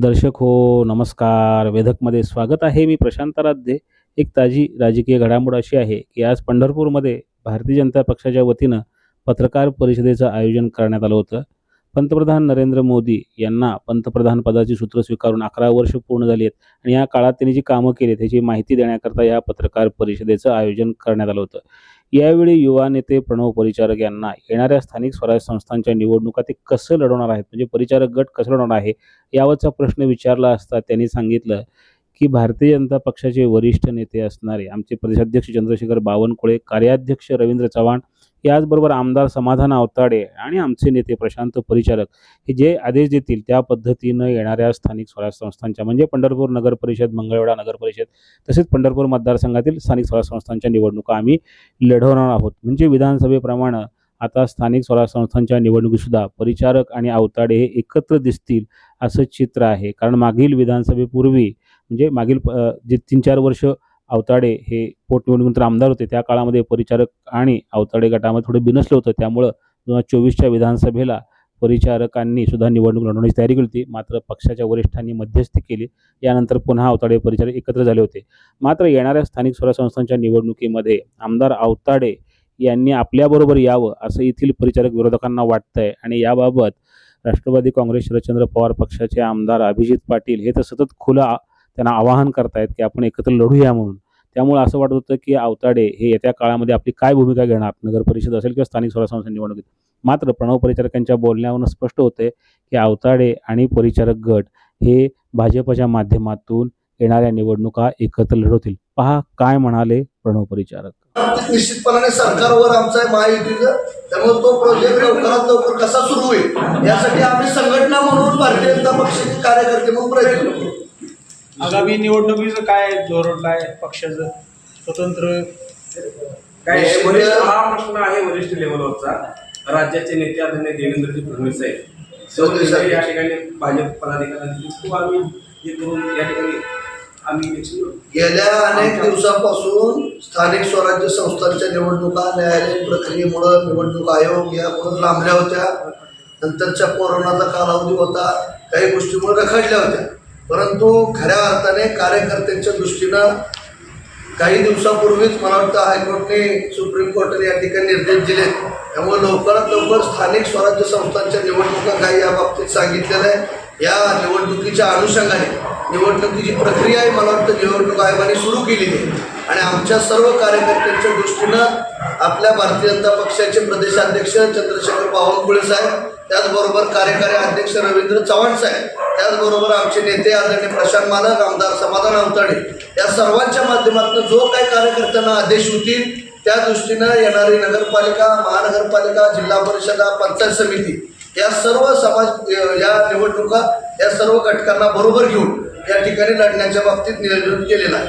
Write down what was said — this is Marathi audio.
दर्शक हो नमस्कार. वेधकमध्ये स्वागत आहे मी प्रशांत राध्ये एक ताजी राजकीय घडामोड अशी आहे की आज पंढरपूरमध्ये भारतीय जनता पक्षाच्या वतीनं पत्रकार परिषदेचं आयोजन करण्यात आलं होतं. पंतप्रधान नरेंद्र मोदी यांना पंतप्रधान पदाची सूत्र स्वीकारून अकरा वर्ष पूर्ण झाली आहेत आणि या काळात त्यांनी जी कामं केली त्याची माहिती देण्याकरता या पत्रकार परिषदेचं आयोजन करण्यात आलं होतं. यावेळी युवा नेते प्रणव परिचारक यांना येणाऱ्या स्थानिक स्वराज्य संस्थांच्या निवडणुका ते कसं लढवणार आहेत? म्हणजे परिचारक गट कसं लढवणार आहे? यावरचा प्रश्न विचारला असता त्यांनी सांगितलं की भारतीय जनता पक्षाचे वरिष्ठ नेते असणारे आमचे प्रदेशाध्यक्ष चंद्रशेखर बावनकुळे कार्याध्यक्ष रवींद्र चव्हाण याचबरोबर आमदार समाधान आवताडे आणि आमचे नेते प्रशांत परिचारक हे जे आदेश देतील त्या पद्धतीनं येणाऱ्या स्थानिक स्वराज्य संस्थांच्या म्हणजे पंढरपूर नगर परिषद मंगळवेढा नगर परिषद तसेच पंढरपूर मतदारसंघातील स्थानिक स्वराज्य संस्थांच्या निवडणुका आम्ही लढवणार आहोत. म्हणजे विधानसभेप्रमाणे आता स्थानिक स्वराज्य संस्थांच्या निवडणुकीसुद्धा परिचारक आणि आवताडे हे एकत्र दिसतील असं चित्र आहे. कारण मागील विधानसभेपूर्वी म्हणजे मागील जे तीन चार वर्ष आवताडे हे पोटनिवडणुकीनंतर आमदार होते त्या काळामध्ये परिचारक आणि आवताडे गटामध्ये थोडं बिनसलं होतं. त्यामुळं दोन हजार चोवीसच्या विधानसभेला परिचारकांनी सुद्धा निवडणूक लढवण्याची तयारी केली होती. मात्र पक्षाच्या वरिष्ठांनी मध्यस्थी केली. यानंतर पुन्हा आवताडे परिचारक एकत्र झाले होते. मात्र येणाऱ्या स्थानिक स्वराज संस्थांच्या निवडणुकीमध्ये आमदार आवताडे यांनी आपल्याबरोबर यावं असं येथील परिचारक विरोधकांना वाटतंय. आणि याबाबत राष्ट्रवादी काँग्रेस शरदचंद्र पवार पक्षाचे आमदार अभिजित पाटील हे तर सतत खुलं त्यांना आवाहन करतायत की आपण एकत्र लढूया म्हणून. त्यामुळे असं वाटत होतं की आवताडे हे येत्या काळामध्ये आपली काय भूमिका घेणार? नगर परिषद असेल किंवा स्थानिक स्वराज्य संस्था निवडणुकीत मात्र प्रणव परिचारकांच्या बोलण्यावरून स्पष्ट होते की आवताडे आणि परिचारक गट हे भाजपच्या माध्यमातून येणाऱ्या निवडणुका एकत्र लढवतील. पहा काय म्हणाले प्रणव परिचारक. निश्चितपणाने सरकारवर आमचा महायुतीचं त्यामुळे तो प्रोजेक्ट लवकरात लवकर कसा सुरू होईल? यासाठी आम्ही संघटना म्हणून भारतीय जनता पक्षाचे कार्यकर्ते म्हणून प्रयत्न करू आगामी निवडणुकीचं काय धोरण काय पक्षाचं? स्वतंत्र? काय आहे, वरिष्ठ हा प्रश्न आहे वरिष्ठ लेवलवरचा. राज्याचे नेते आदरणीय देवेंद्रजी फडणवीस आहेत स्वतंत्र या ठिकाणी भाजप पदाधिकाऱ्यांची खूप आम्ही हे करून या ठिकाणी आम्ही election. गेल्या अनेक दिवसापासून स्थानिक स्वराज्य संस्थांच्या निवडणुका न्यायालयीन प्रक्रियेमुळं निवडणूक आयोग यामुळे लांबल्या होत्या. नंतरच्या कोरोनाचा कालावधी होता. काही गोष्टीमुळे रखडल्या होत्या. परंतु खऱ्या अर्थाने कार्यकर्त्यांच्या दृष्टीनं काही दिवसापूर्वीच मला वाटतं हायकोर्टने सुप्रीम कोर्टाने या ठिकाणी निर्देश दिले त्यामुळे लवकरात लवकर स्थानिक स्वराज्य संस्थांच्या निवडणुका काही या बाबतीत सांगितलेलं आहे या निवडणुकीच्या अनुषंगाने निवडणुकीची प्रक्रिया आहे मला वाटतं निवडणूक आयोगाने सुरू केलेली आहे. आणि आमच्या सर्व कार्यकर्त्यांच्या दृष्टीनं आपल्या भारतीय जनता पक्षाचे प्रदेशाध्यक्ष चंद्रशेखर बावनकुळे साहेब त्याचबरोबर कार्यकारी अध्यक्ष रवींद्र चव्हाण साहेब त्याचबरोबर आमचे नेते आदरणीय प्रशांत मालक आमदार समाधान अवताडे या सर्वांच्या माध्यमातून जो काही कार्यकर्त्यांना आदेश होतील त्या दृष्टीनं येणारी नगरपालिका महानगरपालिका जिल्हा परिषदा पंचायत समिती या सर्व समाज या निवडणुका या सर्व घटकांना बरोबर घेऊन या ठिकाणी लढण्याच्या बाबतीत नियोजन केलेलं आहे.